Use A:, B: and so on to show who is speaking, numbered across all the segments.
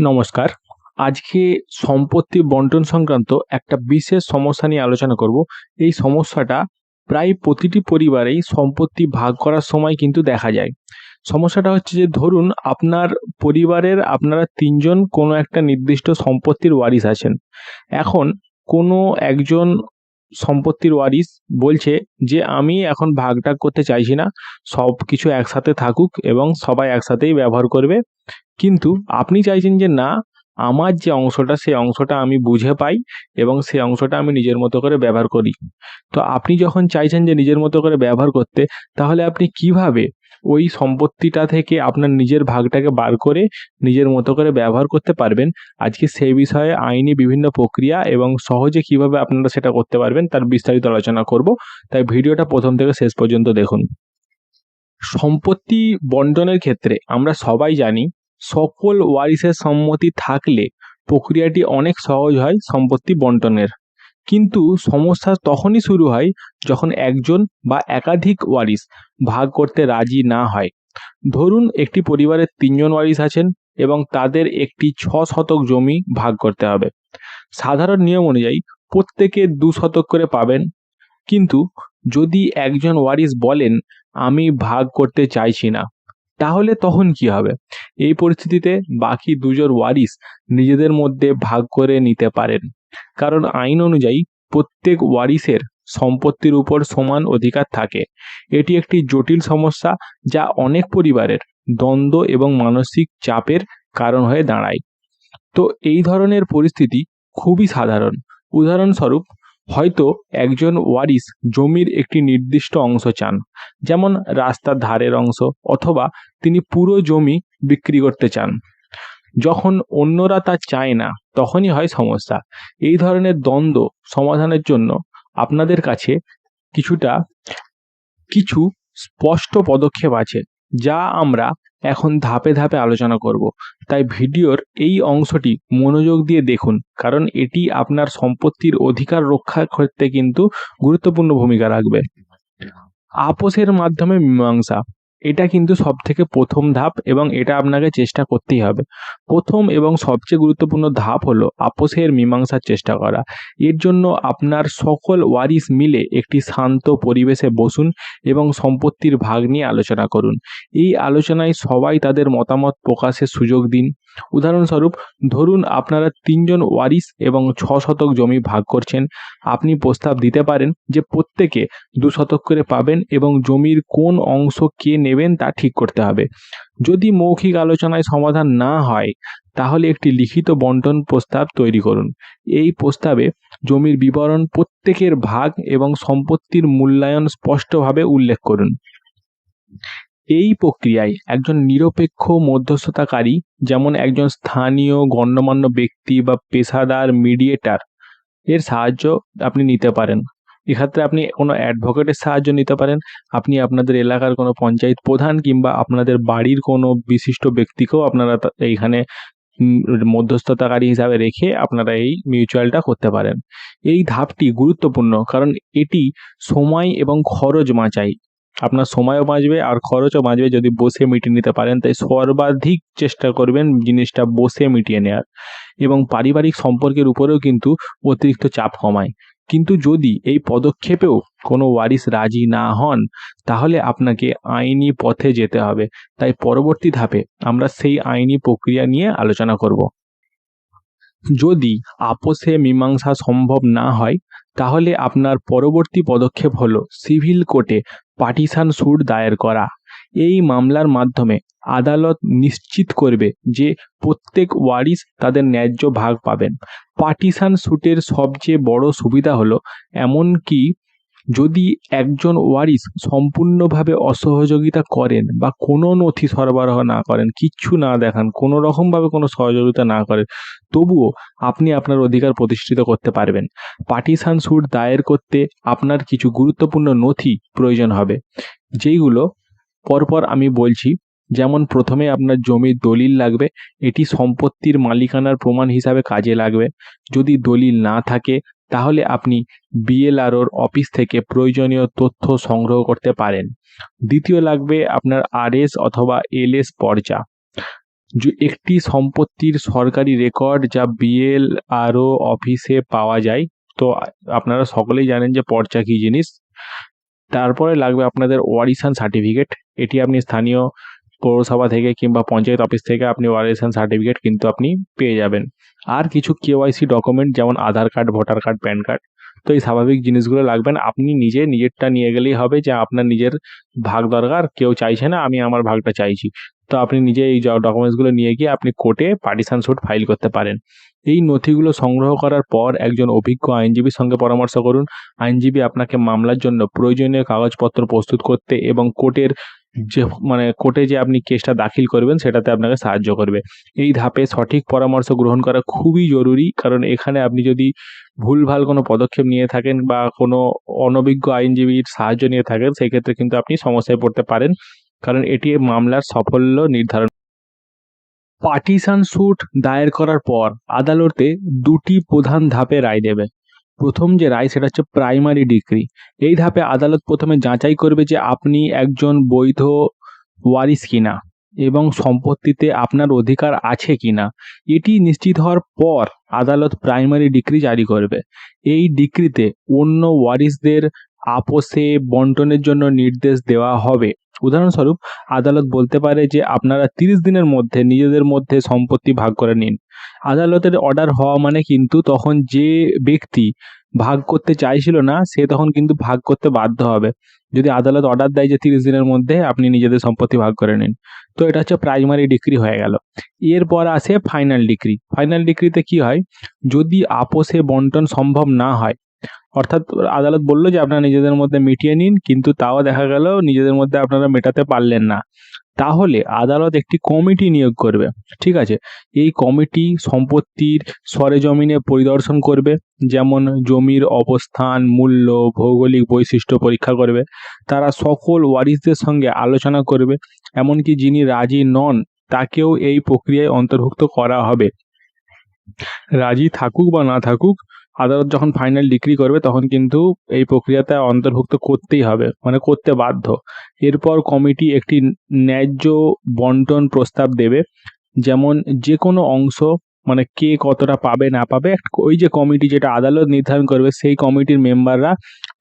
A: নমস্কার। আজকে সম্পত্তি বন্টন সংক্রান্ত একটা বিশেষ সমস্যা নিয়ে আলোচনা করব। এই সমস্যাটা প্রায় প্রতিটি পরিবারেই সম্পত্তি ভাগ করার সময় কিন্তু দেখা যায়। সমস্যাটা হচ্ছে যে, ধরুন আপনার পরিবারের আপনারা তিনজন কোনো একটা নির্দিষ্ট সম্পত্তির ওয়ারিশ আছেন। এখন কোনো একজন সম্পত্তির ওয়ারিশ বলছে যে, আমি এখন ভাগ টাগ করতে চাইছি না। সব কিছু একসাথে থাকুক এবং সবাই একসাথেই ব্যবহার করবে। কিন্তু আপনি চাইছেন যে না, আমার যে অংশটা, সেই অংশটা আমি বুঝে পাই এবং সেই অংশটা আমি নিজের মতো করে ব্যবহার করি। তো আপনি যখন চাইছেন যে নিজের মতো করে ব্যবহার করতে, তাহলে আপনি কীভাবে ওই সম্পত্তিটা থেকে আপনার নিজের ভাগটাকে বার করে নিজের মতো করে ব্যবহার করতে পারবেন? আজকে সেই বিষয়ে আইনি বিভিন্ন প্রক্রিয়া এবং সহজে কীভাবে আপনারা সেটা করতে পারবেন, তার বিস্তারিত আলোচনা করব। তাই ভিডিওটা প্রথম থেকে শেষ পর্যন্ত দেখুন। সম্পত্তি বন্টনের ক্ষেত্রে আমরা সবাই জানি সকল ওয়ারিসের সম্মতি থাকলে প্রক্রিয়াটি অনেক সহজ হয় সম্পত্তি বন্টনের। কিন্তু সমস্যা তখনই শুরু হয় যখন একজন বা একাধিক ওয়ারিস ভাগ করতে রাজি না হয়। ধরুন একটি পরিবারের তিনজন ওয়ারিস আছেন এবং তাদের একটি ছ শতক জমি ভাগ করতে হবে। সাধারণ নিয়ম অনুযায়ী প্রত্যেকে দু শতক করে পাবেন। কিন্তু যদি একজন ওয়ারিস বলেন, আমি ভাগ করতে চাইছি না। তাহলে তখন কি হবে? এই পরিস্থিতিতে বাকি দুজন ওয়ারিস নিজেদের মধ্যে ভাগ করে নিতে পারেন। কারণ আইন অনুযায়ী প্রত্যেক ওয়ারিসের সম্পত্তির উপর সমান অধিকার থাকে। এটি একটি জটিল সমস্যা যা অনেক পরিবারের দ্বন্দ্ব এবং মানসিক চাপের কারণ হয়ে দাঁড়ায়। তো এই ধরনের পরিস্থিতি খুবই সাধারণ। উদাহরণস্বরূপ হয়তো একজন ওয়ারিস জমির একটি নির্দিষ্ট অংশ চান, যেমন রাস্তার ধারের অংশ অথবা তিনি পুরো জমি বিক্রি করতে চান। যখন অন্যরা তা চায় না, তখনই হয় সমস্যা। এই ধরনের দ্বন্দ্ব সমাধানের জন্য আপনাদের কাছে কিছুটা, কিছু স্পষ্ট পদক্ষেপ আছে। যা আমরা এখন ধাপে ধাপে আলোচনা করব। তাই ভিডিওর এই অংশটি মনোযোগ দিয়ে দেখুন কারণ এটি আপনার সম্পত্তির অধিকার রক্ষা করতে কিন্তু গুরুত্বপূর্ণ ভূমিকা রাখবে। আপোষের মাধ্যমে মীমাংসা। এটা কিন্তু সব থেকে প্রথম ধাপ এবং এটা আপনাকে চেষ্টা করতেই হবে। প্রথম এবং সবচেয়ে গুরুত্বপূর্ণ ধাপ হলো আপোষের মীমাংসার চেষ্টা করা। এর জন্য আপনার সকল ওয়ারিস মিলে একটি শান্ত পরিবেশে বসুন এবং সম্পত্তির ভাগ নিয়ে আলোচনা করুন। এই আলোচনায় সবাই তাদের মতামত প্রকাশের সুযোগ দিন। উদাহরণস্বরূপ, ধরুন আপনারা তিনজন ওয়ারিস এবং ছ শতক জমি ভাগ করছেন। আপনি প্রস্তাব দিতে পারেন যে প্রত্যেকে দু শতক করে পাবেন এবং জমির কোন অংশ কে নেবেন তা ঠিক করতে হবে। যদি মৌখিক আলোচনায় সমাধান না হয়, তাহলে একটি লিখিত বন্টন প্রস্তাব তৈরি করুন। এই প্রস্তাবে জমির বিবরণ প্রত্যেকের ভাগ এবং সম্পত্তির মূল্যায়ন স্পষ্টভাবে উল্লেখ করুন। এই প্রক্রিয়ায় একজন নিরপেক্ষ মধ্যস্থতাকারী, যেমন একজন স্থানীয় গণ্যমান্য ব্যক্তি বা পেশাদার মিডিয়েটার এর সাহায্য আপনি নিতে পারেন। এক্ষেত্রে আপনি কোনো অ্যাডভোকেটের সাহায্য নিতে পারেন। আপনি আপনাদের এলাকার কোনো পঞ্চায়েত প্রধান কিংবা আপনাদের বাড়ির কোনো বিশিষ্ট ব্যক্তিকেও আপনারা এইখানে মধ্যস্থতাকারী হিসাবে রেখে আপনারা এই মিউচুয়ালটা করতে পারেন। এই ধাপটি গুরুত্বপূর্ণ, কারণ এটি সময় এবং খরচ বাঁচায়। আপনার সময়ও বাঁচবে আর খরচও বাঁচবে যদি বসে মিটিয়ে নিতে পারেন। তাই সর্বাধিক চেষ্টা করবেন জিনিসটা বসে মিটিয়ে নেওয়ার এবং পারিবারিক সম্পর্কের উপরেও কিন্তু অতিরিক্ত চাপ কমায়। কিন্তু যদি এই পদক্ষেপেও কোনো ওয়ারিস রাজি না হন, তাহলে আপনাকে আইনি পথে যেতে হবে। তাই পরবর্তী ধাপে আমরা সেই আইনি প্রক্রিয়া নিয়ে আলোচনা করব। যদি আপোষে মীমাংসা সম্ভব না হয়, তাহলে আপনার পরবর্তী পদক্ষেপ হলো সিভিল কোর্টে পার্টিশান স্যুট দায়ের করা। এই মামলার মাধ্যমে আদালত নিশ্চিত করবে যে প্রত্যেক ওয়ারিস তাদের ন্যায্য ভাগ পাবেন। পার্টিশান স্যুটের সবচেয়ে বড় সুবিধা হলো, এমনকি যদি একজন ওয়ারিস সম্পূর্ণভাবে অসহযোগিতা করেন বা কোনো নথি সরবরাহ না করেন, কিচ্ছু না দেখান, কোনো রকমভাবে কোনো সহযোগিতা না করেন, তবুও আপনি আপনার অধিকার প্রতিষ্ঠিত করতে পারবেন। পার্টিশান স্যুট দায়ের করতে আপনার কিছু গুরুত্বপূর্ণ নথি প্রয়োজন হবে, যেইগুলো পরপর আমি বলছি। যেমন প্রথমে আপনার জমির দলিল লাগবে, এটি সম্পত্তির মালিকানার প্রমাণ হিসাবে কাজে লাগবে। যদি দলিল না থাকে তাহলে আপনি বিএলআরওর অফিস থেকে প্রয়োজনীয় তথ্য সংগ্রহ করতে পারেন। দ্বিতীয় লাগবে আপনার আরএস অথবা এলএস পর্চা। যে একটি সম্পত্তির সরকারি রেকর্ড যা বিএলআরও অফিসে পাওয়া যায়, তো আপনারা সকলেই জানেন যে পর্চা কী জিনিস। তারপরে লাগবে আপনাদের ওয়ারিশান সার্টিফিকেট। এটি আপনি স্থানীয় পৌরসভা থেকে কিংবা পঞ্চায়েত অফিস থেকে আপনি ওয়ারেশন সার্টিফিকেট কিন্তু আপনি পেয়ে যাবেন। আর কিছু কেওয়াইসি ডকুমেন্ট যেমন Aadhaar card voter card PAN card তো এই স্বাভাবিক জিনিসগুলো লাগবেন আপনি নিজে নিজেরটা নিয়ে গেলেই হবে যে আপনার নিজের ভাগ দরকার, কেউ চাইছে না, আমি আমার ভাগটা চাইছি। তো আপনি নিজে এই ডকুমেন্টসগুলো নিয়ে গিয়ে আপনি কোর্টে পার্টিশন স্যুট ফাইল করতে পারেন। এই নথিগুলো সংগ্রহ করার পর একজন অভিজ্ঞ আইনজীবীর সঙ্গে পরামর্শ করুন। আইনজীবী আপনাকে মামলার জন্য প্রয়োজনীয় কাগজপত্র প্রস্তুত করতে এবং কোর্টের যে মানে কোর্টে যে আপনি কেসটা দাখিল করবেন, সেটাতে আপনাকে সাহায্য করবে। এই ধাপে সঠিক পরামর্শ গ্রহণ করা খুবই জরুরি, কারণ এখানে আপনি যদি ভুলভাল কোনো পদক্ষেপ নিয়ে থাকেন বা কোনো অনভিজ্ঞ আইনজীবীর সাহায্য নিয়ে থাকেন, সেক্ষেত্রে কিন্তু আপনি সমস্যায় পড়তে পারেন, কারণ এটি মামলার সাফল্য নির্ধারণ। পার্টিশন স্যুট দায়ের করার পর আদালতে দুটি প্রধান ধাপে রায় দেবে। প্রথম যে রায়, সেটা হচ্ছে প্রাইমারি ডিগ্রি এই ধাপে আদালত প্রথমে যাচাই করবে যে আপনি একজন বৈধ ওয়ারিস কিনা এবং সম্পত্তিতে আপনার অধিকার আছে কিনা। এটি নিশ্চিত হওয়ার পর আদালত প্রাইমারি ডিক্রি জারি করবে। এই ডিক্রিতে অন্য ওয়ারিসদের আপোষে বন্টনের জন্য নির্দেশ দেওয়া হবে। উদাহরণস্বরূপ, আদালত বলতে পারে যে আপনারা তিরিশ দিনের মধ্যে নিজেদের মধ্যে সম্পত্তি ভাগ করে নিন। আদালতের অর্ডার হওয়া মানে কিন্তু তখন যে ব্যক্তি ভাগ করতে চাইছিল না, সে তখন কিন্তু ভাগ করতে বাধ্য হবে। যদি আদালত অর্ডার দেয় যে তিরিশ দিনের মধ্যে আপনি নিজেদের সম্পত্তি ভাগ করে নিন। তো এটা হচ্ছে প্রাইমারি ডিক্রি হয়ে গেল। এরপর আসে ফাইনাল ডিগ্রি ফাইনাল ডিক্রিতে কি হয়? যদি আপোষে বন্টন সম্ভব না হয় অর্থাৎ আদালত বলল যে আপনারা নিজেদের মধ্যে মিটিয়ে নিন, কিন্তু তাও দেখা গেল নিজেদের মধ্যে আপনারা মেটাতে পারলেন না। তাহলে আদালত একটি কমিটি নিয়োগ করবে, ঠিক আছে? এই কমিটি সম্পত্তির সরেজমিনে পরিদর্শন করবে, যেমন জমির অবস্থান, মূল্য, ভৌগোলিক বৈশিষ্ট্য পরীক্ষা করবে, তারা সকল ওয়ারিসদের সঙ্গে আলোচনা করবে, এমনকি যিনি রাজি নন, তাকেও এই প্রক্রিয়ায় অন্তর্ভুক্ত করা হবে। রাজি থাকুক বা না থাকুক আদালত যখন ফাইনাল ডিগ্রি করবে, তখন কিন্তু এই প্রক্রিয়াতে অন্তর্ভুক্ত করতেই হবে মানে করতে বাধ্য। এরপর কমিটি একটি ন্যায্য বন্টন প্রস্তাব দেবে, যেমন যে কোনো অংশ মানে কে কতটা পাবে, না পাবে ওই যে কমিটি যেটা আদালত নির্ধারণ করবে, সেই কমিটির মেম্বাররা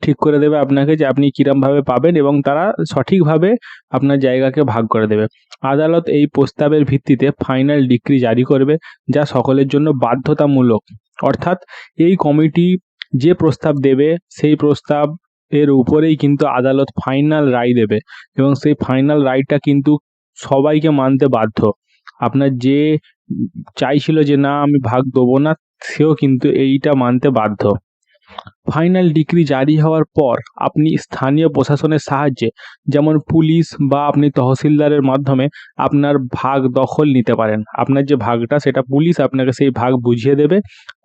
A: ঠিক করে দেবে আপনাকে যে আপনি কীরমভাবে পাবেন এবং তারা সঠিকভাবে আপনার জায়গাকে ভাগ করে দেবে। আদালত এই প্রস্তাবের ভিত্তিতে ফাইনাল ডিক্রি জারি করবে, যা সকলের জন্য বাধ্যতামূলক। অর্থাৎ এই কমিটি যে প্রস্তাব দেবে, সেই প্রস্তাব এর উপরেই কিন্তু আদালত ফাইনাল রায় দেবে এবং সেই ফাইনাল রায়টা কিন্তু সবাইকে মানতে বাধ্য। আপনার যে চাইছিল যে না, আমি ভাগ দেবো না, সেও কিন্তু এইটা মানতে বাধ্য। ফাইনাল ডিগ্রি জারি হওয়ার পর আপনি স্থানীয় প্রশাসনের সাহায্যে, যেমন পুলিশ বা আপনি তহসিলদারের মাধ্যমে আপনার ভাগ দখল নিতে পারেন। আপনার যে ভাগটা, সেটা পুলিশ আপনাকে সেই ভাগ বুঝিয়ে দেবে।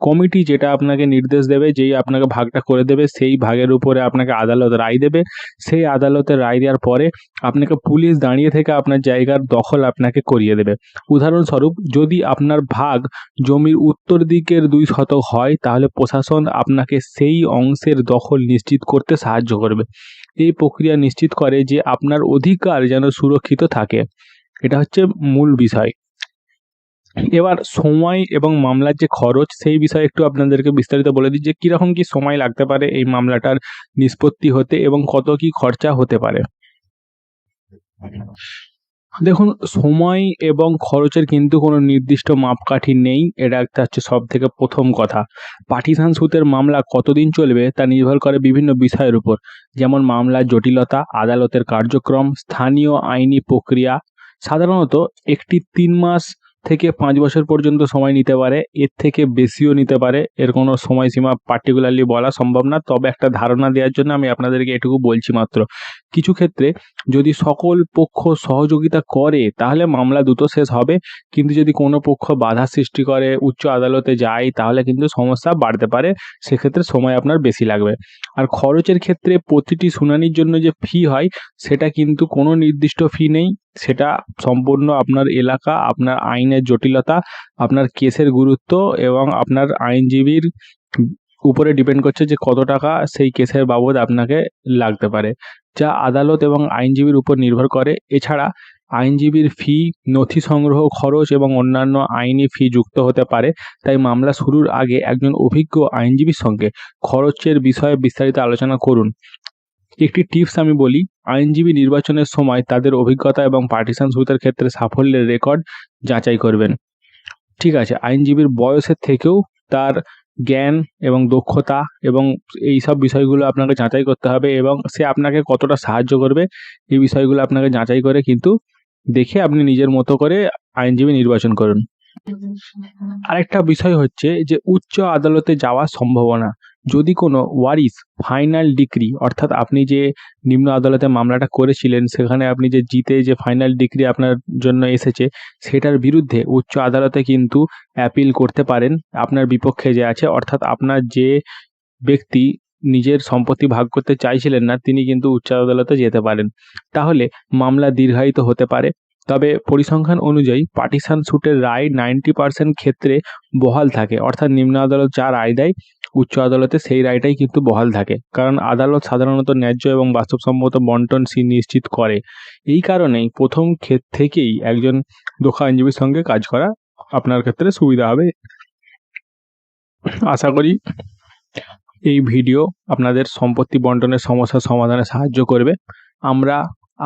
A: কমিটি যেটা আপনাকে নির্দেশ দেবে, যেই আপনাকে ভাগটা করে দেবে, সেই ভাগের উপরে আপনাকে আদালত রায় দেবে। সেই আদালতের রায় দেওয়ার পরে আপনাকে পুলিশ দাঁড়িয়ে থেকে আপনার জায়গার দখল আপনাকে করিয়ে দেবে। উদাহরণস্বরূপ, যদি আপনার ভাগ জমির উত্তর দিকের দুই শতক হয়, তাহলে প্রশাসন আপনাকে সেই অংশের দখল নিশ্চিত করতে সাহায্য করবে। এই প্রক্রিয়া নিশ্চিত করে যে আপনার অধিকার যেন সুরক্ষিত থাকে। এটা হচ্ছে মূল বিষয়। এবার সময় এবং মামলার যে খরচ, সেই বিষয়ে একটু আপনাদেরকে বিস্তারিত বলে দিই যে কীরকম কী সময় লাগতে পারে এই মামলাটার নিষ্পত্তি হতে এবং কত কী খরচা হতে পারে। দেখুন, সময় এবং খরচের কিন্তু কোনো নির্দিষ্ট মাপকাঠি নেই, এটা একটা হচ্ছে সব থেকে প্রথম কথা। পার্টিশান সুতের মামলা কতদিন চলবে তা নির্ভর করে বিভিন্ন বিষয়ের উপর। যেমন মামলার জটিলতা, আদালতের কার্যক্রম, স্থানীয় আইনি প্রক্রিয়া। সাধারণত একটি তিন মাস থেকে পাঁচ বছর পর্যন্ত সময় নিতে পারে, এর থেকে বেশিও নিতে পারে। এর কোনো সময়সীমা পার্টিকুলারলি বলা সম্ভব না। তবে একটা ধারণা দেওয়ার জন্য আমি আপনাদেরকে এটুকু বলছি মাত্র। কিছু ক্ষেত্রে যদি সকল পক্ষ সহযোগিতা করে, তাহলে মামলা দ্রুত শেষ হবে। কিন্তু যদি কোনো পক্ষ বাধা সৃষ্টি করে, উচ্চ আদালতে যায়, তাহলে কিন্তু সমস্যা বাড়তে পারে। সেক্ষেত্রে সময় আপনার বেশি লাগবে। আর খরচের ক্ষেত্রে প্রতিটি শুনানির জন্য যে ফি হয়, সেটা কিন্তু কোনো নির্দিষ্ট ফি নেই। সেটা সম্পূর্ণ আপনার এলাকা, আপনার আইনের জটিলতা, আপনার কেসের গুরুত্ব এবং আপনার আইনজীবীর উপরে ডিপেন্ড করছে যে কত টাকা সেই কেসের বাবদ আপনাকে লাগতে পারে। যা আদালত এবং আইনজীবীর উপর নির্ভর করে। এছাড়া আইনজীবীর ফি, নথি সংগ্রহ খরচ এবং অন্যান্য আইনি ফি যুক্ত হতে পারে, তাই মামলা শুরুর আগে একজন অভিজ্ঞ আইনজীবীর সঙ্গে খরচের বিষয়ে বিস্তারিত আলোচনা করুন। একটি টিপস আমি বলি, আইনজীবী নির্বাচনের সময় তাদের অভিজ্ঞতা এবং পার্টিশন সুবিধার ক্ষেত্রে সাফল্যের রেকর্ড যাচাই করবেন। ঠিক আছে, আইনজীবীর বয়সের থেকেও তার জ্ঞান এবং দক্ষতা এবং এই সব বিষয়গুলো আপনাকে যাচাই করতে হবে এবং সে আপনাকে কতটা সাহায্য করবে, এই বিষয়গুলো আপনাকে যাচাই করে কিন্তু দেখে আপনি নিজের মতো করে আইনজীবী নির্বাচন করুন। আরেকটা বিষয় হচ্ছে যে, উচ্চ আদালতে যাওয়ার সম্ভাবনা যদি কোনো ওয়ারিস ফাইনাল ডিগ্রি, অর্থাৎ আপনি যে নিম্ন আদালতে মামলাটা করেছিলেন, সেখানে আপনি যে জিতে যে ফাইনাল ডিগ্রি আপনার জন্য এসেছে, সেটার বিরুদ্ধে উচ্চ আদালতে কিন্তু অ্যাপিল করতে পারেন। আপনার বিপক্ষে যে আছে, অর্থাৎ আপনার যে ব্যক্তি নিজের সম্পত্তি ভাগ করতে চাইছিলেন না, তিনি কিন্তু উচ্চ আদালতে যেতে পারেন। তাহলে মামলা দীর্ঘায়িত হতে পারে। তবে পরিসংখ্যান অনুযায়ী পার্টিশন সুটের রায় নাইনটি পার্সেন্ট ক্ষেত্রে বহাল থাকে। অর্থাৎ নিম্ন আদালত যা রায় দেয়, উচ্চ আদালতে সেই রায়টাই কিন্তু বহাল থাকে। কারণ আদালত সাধারণত ন্যায্য এবং বাস্তবসম্মত বন্টন সি নিশ্চিত করে। এই কারণেই প্রথম ক্ষেত থেকেই একজন দক্ষ আইনজীবীর সঙ্গে কাজ করা আপনার ক্ষেত্রে সুবিধা হবে। আশা করি এই ভিডিও আপনাদের সম্পত্তি বন্টনের সমস্যার সমাধানে সাহায্য করবে। আমরা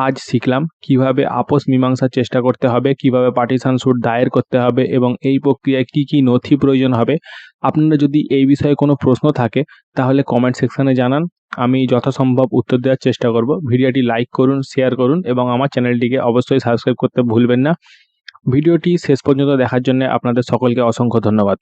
A: আজ শিখলাম কীভাবে আপোষ মীমাংসার চেষ্টা করতে হবে, কীভাবে পার্টিশন সুট দায়ের করতে হবে এবং এই প্রক্রিয়ায় কি কি নথি প্রয়োজন হবে। আপনারা যদি এই বিষয়ে কোনো প্রশ্ন থাকে, তাহলে কমেন্ট সেকশানে জানান। আমি যথাসম্ভব উত্তর দেওয়ার চেষ্টা করব। ভিডিওটি লাইক করুন শেয়ার করুন এবং আমার চ্যানেলটিকে অবশ্যই সাবস্ক্রাইব করতে ভুলবেন না। ভিডিওটি শেষ পর্যন্ত দেখার জন্য আপনাদের সকলকে অসংখ্য ধন্যবাদ।